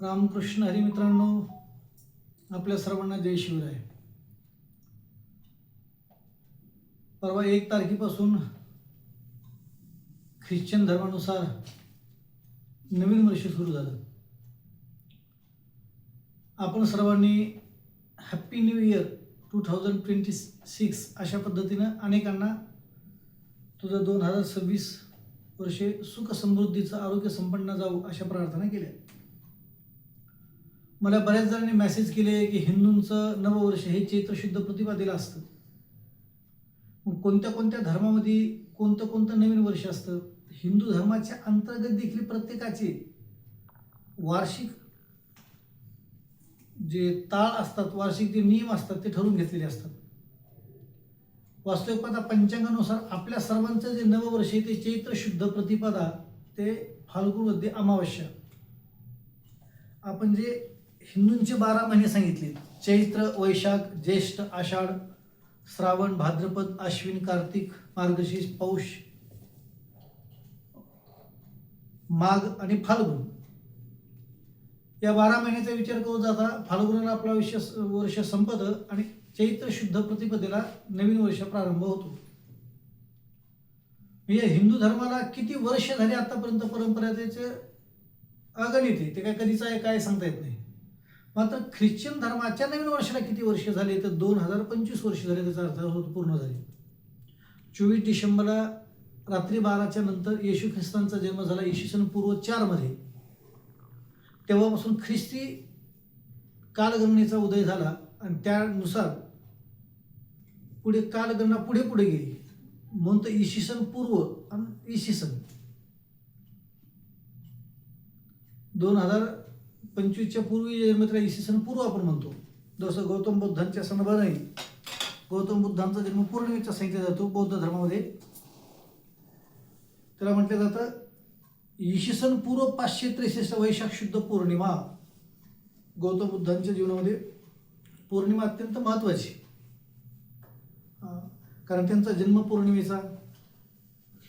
रामकृष्ण हरी मित्रांनो आपल्या सर्वांना जय शिवराय. परवा एक तारखेपासून ख्रिश्चन धर्मानुसार नवीन वर्ष सुरू झालं. आपण सर्वांनी happy new year two thousand twenty six अशा पद्धतीनं अनेकांना तुझं दोन हजार सव्वीस वर्षे सुख समृद्धीचं आरोग्य संपन्न जाऊ अशा प्रार्थना केल्या. मला बऱ्याच जणांनी मेसेज केले की हिंदूंचं नववर्ष हे चैत्रशुद्ध प्रतिपादेला असतं. मग कोणत्या कोणत्या धर्मामध्ये कोणतं कोणतं नवीन वर्ष असतं? हिंदू धर्माच्या अंतर्गत देखील प्रत्येकाचे वार्षिक जे ताळ असतात वार्षिक जे नियम असतात ते ठरवून घेतलेले असतात. वास्तविकपदा पंचांगानुसार आपल्या सर्वांचं जे नववर्ष आहे ते चैत्र शुद्ध प्रतिपदा ते फाल्गुनमध्ये अमावस्या. आपण जे हिंदूंचे बारा महिने सांगितले चैत्र वैशाख ज्येष्ठ आषाढ श्रावण भाद्रपद अश्विन कार्तिक मार्गशीर्ष पौष माघ आणि फाल्गुन. या बारा महिन्याचा विचार करू जाता फाल्गुनाला आपला विषय वर्ष संपत आणि चैत्र शुद्ध प्रतिपदेला नवीन वर्ष प्रारंभ होतो. म्हणजे हिंदू धर्माला किती वर्ष झाले आतापर्यंत परंपरा त्याचे अगणित आहे. ते काय कधीच आहे काय सांगता येत नाही. मात्र ख्रिश्चन धर्माच्या नवीन वर्षाला किती वर्ष झाले? तर दोन हजार पंचवीस वर्ष झाले त्याचा अर्थ पूर्ण झाले. चोवीस डिसेंबरला रात्री बाराच्या नंतर येशू ख्रिस्तांचा जन्म झाला इसवी सन पूर्व चारमध्ये. तेव्हापासून ख्रिस्ती कालगणनेचा उदय झाला आणि त्यानुसार पुढे कालगणना पुढे पुढे गेली. म्हणून तर इसवी सन पूर्व आणि इसवी सन. दोन हजार पंचवीसच्या पूर्वी जन्मत्र इसवी सन पूर्व आपण म्हणतो. जसं गौतम बुद्धांच्या सणबरही गौतम बुद्धांचा जन्म पौर्णिमेचा सांगितला जातो बौद्ध धर्मामध्ये. त्याला म्हटलं जातं इसवी सन पूर्व पाचशे त्रेसष्ट वैशाख शुद्ध पौर्णिमा. गौतम बुद्धांच्या जीवनामध्ये पौर्णिमा अत्यंत महत्त्वाची. कारण त्यांचा जन्म पौर्णिमेचा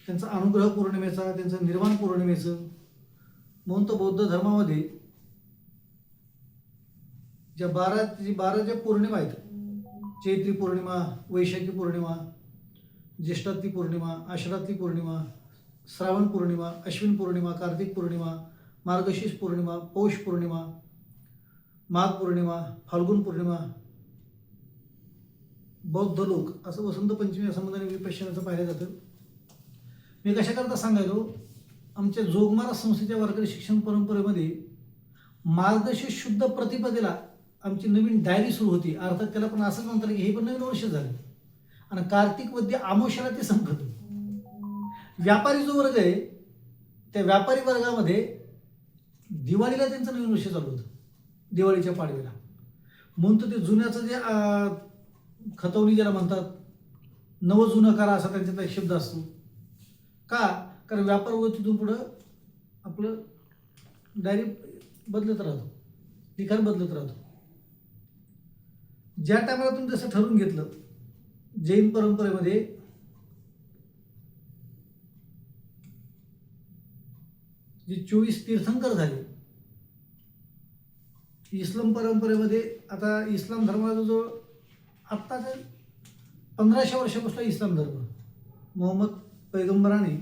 त्यांचा अनुग्रह पौर्णिमेचा त्यांचं निर्वाण पौर्णिमेचं म्हणून तर बौद्ध धर्मामध्ये ज्या बारा जी बारा ज्या पौर्णिमा आहेत चैत्री पौर्णिमा वैशाखी पौर्णिमा ज्येष्ठातली पौर्णिमा आषाढातली पौर्णिमा श्रावण पौर्णिमा अश्विन पौर्णिमा कार्तिक पौर्णिमा मार्गशीर्ष पौर्णिमा पौष पौर्णिमा माघ पौर्णिमा फाल्गुन पौर्णिमा बौद्ध लोक असं वसंत पंचमी या संबंधाने विपश्यनाचं पाहिलं जातं. मी कशाकरता सांगायलो आमच्या जोगमारा संस्थेच्या वारकरी शिक्षण परंपरेमध्ये मार्गशीर्ष शुद्ध प्रतिपदेला आमची नवीन डायरी सुरू होती. अर्थात त्याला पण असं म्हणतात की हे पण नवीन वर्ष झालं. आणि कार्तिक वद्य आमोशाला ते संपत व्यापारी जो वर्ग आहे त्या व्यापारी वर्गामध्ये दिवाळीला त्यांचं नवीन वर्ष चालू होतं. दिवाळीच्या पाडव्याला. म्हणून तर ते जुन्याचं जे खतवणी ज्याला म्हणतात नवं जुनं करा असा त्यांच्यात एक शब्द असतो. का? कारण व्यापार वर्ग तिथून पुढं आपलं डायरी बदलत राहतो. लिखाण बदलत राहतो. ज्या टायमाला तुम्ही जसं ठरवून घेतलं जैन परंपरेमध्ये जे चोवीस तीर्थंकर झाले इस्लाम परंपरेमध्ये आता इस्लाम धर्माचा जो आत्ताचा पंधराशे वर्षापासून इस्लाम धर्म मोहम्मद पैगंबराने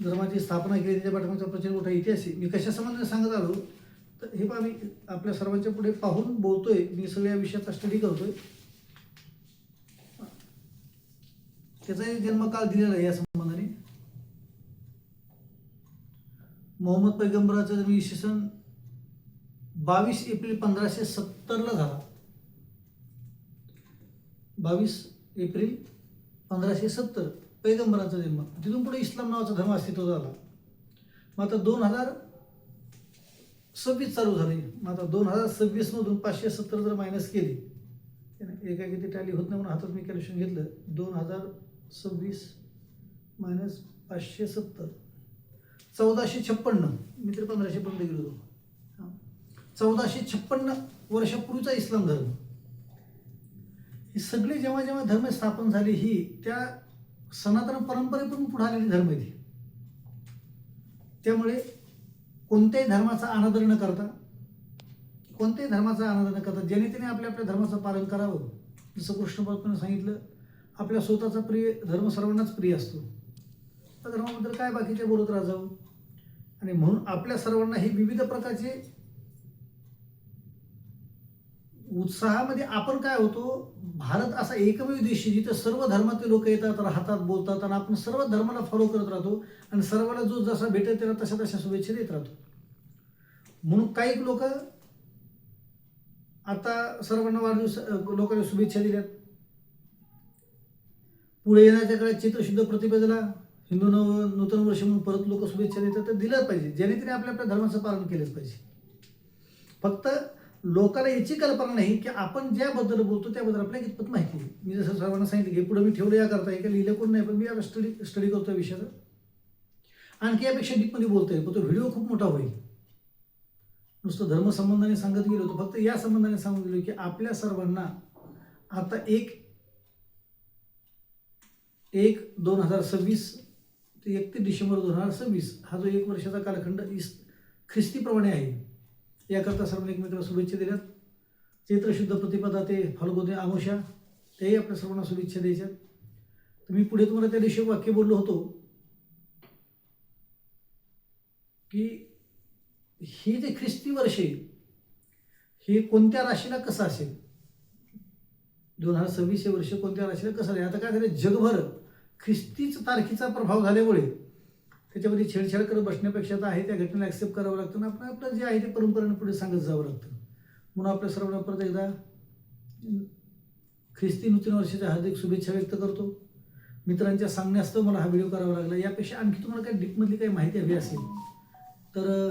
धर्माची स्थापना केली त्याच्या पाठीमागचा प्रचंड मोठा इतिहास आहे. मी कशा संबंधाने सांगत आलो तर हे पण मी आपल्या सर्वांच्या पुढे पाहून बोलतोय. मी सगळ्या विषयाचा स्टडी करतोय. त्याचाही जन्मकाल दिलेला आहे या संबंधाने. मोहम्मद पैगंबराचा जन्म इसवी सन बावीस एप्रिल पंधराशे सत्तरला झाला. बावीस एप्रिल पंधराशे सत्तर पैगंबराचा जन्म. तिथून पुढे इस्लाम नावाचा धर्म अस्तित्व झाला मग आता दोन हजार सव्वीस चालू झाली. मग आता दोन हजार सव्वीसमधून पाचशे सत्तर जर मायनस केली एका किती टॅली होत नाही म्हणून हातात मी कॅल्क्युलेशन घेतलं दोन हजार सव्वीस मायनस पाचशे सत्तर. चौदाशे छप्पन्न. मी तर पंधराशे पर्यंत गेलो होतो. चौदाशे छप्पन्न वर्षापूर्वीचा इस्लाम धर्म. हे सगळे जेव्हा जेव्हा धर्म स्थापन झाली ही त्या सनातन परंपरेतून पुढे आलेली धर्म आहे ती. त्यामुळे कोणत्याही धर्माचा अनादर न करता कोणत्याही धर्माचा अनादर न करता ज्याने त्याने आपल्या आपल्या धर्माचं पालन करावं. जसं कृष्ण भगवान सांगितलं आपल्या स्वतःचा प्रिय धर्म सर्वांनाच प्रिय असतो. त्या धर्माबद्दल काय बाकीचे बोलत राहावं? आणि म्हणून आपल्या सर्वांना हे विविध प्रकारचे उत्साहामध्ये आपण काय होतो भारत असा एकमेव देश आहे जिथे सर्व धर्मातले लोक येतात राहतात बोलतात आणि आपण सर्व धर्माला फॉलो करत राहतो आणि सर्वांना जो जसा भेटेल त्याला तशा तशा शुभेच्छा देत राहतो. म्हणून काही लोक आता सर्वांना वाढदिवस लोकांना शुभेच्छा दिल्यात. पुढे येण्याच्या काळात चित्रशुद्ध प्रतिपदेला हिंदू नव नूतन वर्ष म्हणून परत लोक शुभेच्छा देतात तर दिलं पाहिजे. ज्याने तिने आपल्या आपल्या धर्माचं पालन केलंच पाहिजे. फक्त लोकांना याची कल्पना नाही की आपण ज्याबद्दल बोलतो त्याबद्दल आपल्याला कितपत माहिती आहे मी जसं सर्वांना सांगितलं की पुढे मी ठेवलं या करता का लिहिलं कोण नाही पण मी आता स्टडी स्टडी करतो विषयाचा. आणखी यापेक्षा डीपमध्ये बोलतोय पण तो व्हिडिओ खूप मोठा होईल. नुसतं धर्मसंबंधाने सांगत गेलो होतो फक्त या संबंधाने सांगत गेलो की आपल्या सर्वांना आता एक एक दोन हजार सव्वीस ते एकतीस डिसेंबर दोन हजार सव्वीस हा जो एक वर्षाचा कालखंड इस ख्रिस्तीप्रमाणे आहे. याकरता सर्वांनी एकमेकांना शुभेच्छा दिल्यात चैत्रशुद्ध प्रतिपदा ते फाल्गुनी आमोशा तेही आपल्या सर्वांना शुभेच्छा द्यायच्यात तर मी पुढे तुम्हाला त्या दिवशी वाक्य बोललो होतो की हे जे ख्रिस्ती वर्ष आहे हे कोणत्या राशीला कसं असेल? दोन हजार सव्वीस हे वर्ष कोणत्या राशीला कसं आहे आता काय झालं? जगभर ख्रिस्तीच तारखेचा प्रभाव झाल्यामुळे त्याच्यामध्ये छेडछाड करत बसण्यापेक्षा तर आहे त्या घटनेला ॲक्सेप्ट करावं लागतं आणि आपण आपलं जे आहे ते परंपरेने पुढे सांगत जावं लागतं. म्हणून आपल्या सर्वांना परत एकदा ख्रिस्ती नूतन वर्षाच्या हार्दिक शुभेच्छा व्यक्त करतो. मित्रांच्या सांगण्यास्तव मला हा व्हिडिओ करावा लागला. यापेक्षा आणखी तुम्हाला काही डीपमधली काही माहिती हवी असेल तर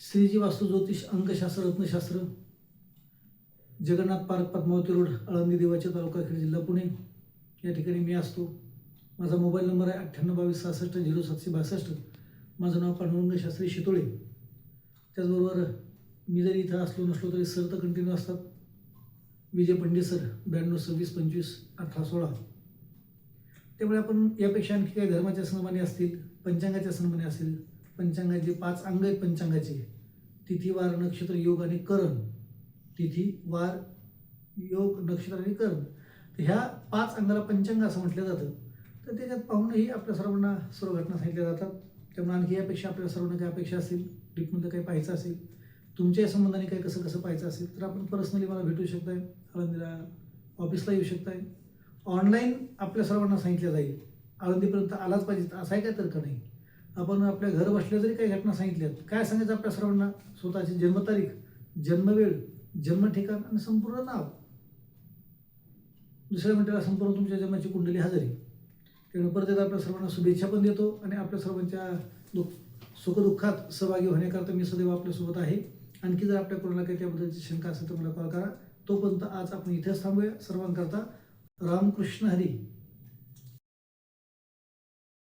श्रीजी वास्तू ज्योतिष अंकशास्त्र रत्नशास्त्र जगन्नाथ पार्क पद्मावती रोड आळंदी देवाच्या तालुका खेड जिल्हा पुणे. या ठिकाणी मी असतो. माझा मोबाईल नंबर आहे अठ्ठ्याण्णव बावीस सहासष्ट झिरो सातशे बासष्ट. माझं नाव पांडुरंग शास्त्री शितोळे. त्याचबरोबर मी जरी इथं असलो नसलो तरी सर तर कंटिन्यू असतात. विजय पंडित सर ब्याण्णव सव्वीस पंचवीस अठरा सोळा. त्यामुळे आपण यापेक्षा आणखी काही धर्माच्या सन्माने असतील पंचांगाच्या सन्माने असतील पंचांगाचे पाच अंग आहेत पंचांगाचे. तिथी वार नक्षत्र योग आणि करण. तिथी वार योग नक्षत्र आणि करण. तर ह्या पाच अंगाला पंचांग असं म्हटलं जातं. तर त्याच्यात पाहूनही आपल्या सर्वांना सर्व घटना सांगितल्या जातात. त्यामुळे आणखी यापेक्षा आपल्या सर्वांना काही अपेक्षा असेल डीपमध्ये काही पाहायचं असेल तुमच्या संबंधाने काही कसं कसं पाहायचं असेल तर आपण पर्सनली मला भेटू शकताय. आळंदीला ऑफिसला येऊ शकताय. ऑनलाईन आपल्या सर्वांना सांगितलं जाईल. आळंदीपर्यंत आलाच पाहिजे असा आहे काय तर्क नाही. आपण आपल्या घर बसल्या जरी काही घटना सांगितल्यात काय सांगायचं आपल्या सर्वांना? स्वतःची जन्मतारीख जन्मवेळ जन्म ठिकाण आणि संपूर्ण नाव. दुसऱ्या मिनिटाला संपूर्ण तुमच्या जन्माची कुंडली हजेरी. त्यामुळे परत एकदा आपल्या सर्वांना शुभेच्छा पण देतो आणि आपल्या सर्वांच्या दुःख सुखदुःखात सहभागी होण्याकरता मी सदैव आपल्यासोबत आहे. आणखी जर आपल्या कोणाला काही त्याबद्दलची शंका असेल तर मला कॉल करा. तोपर्यंत आज आपण इथेच थांबूया. सर्वांकरता रामकृष्ण हरी.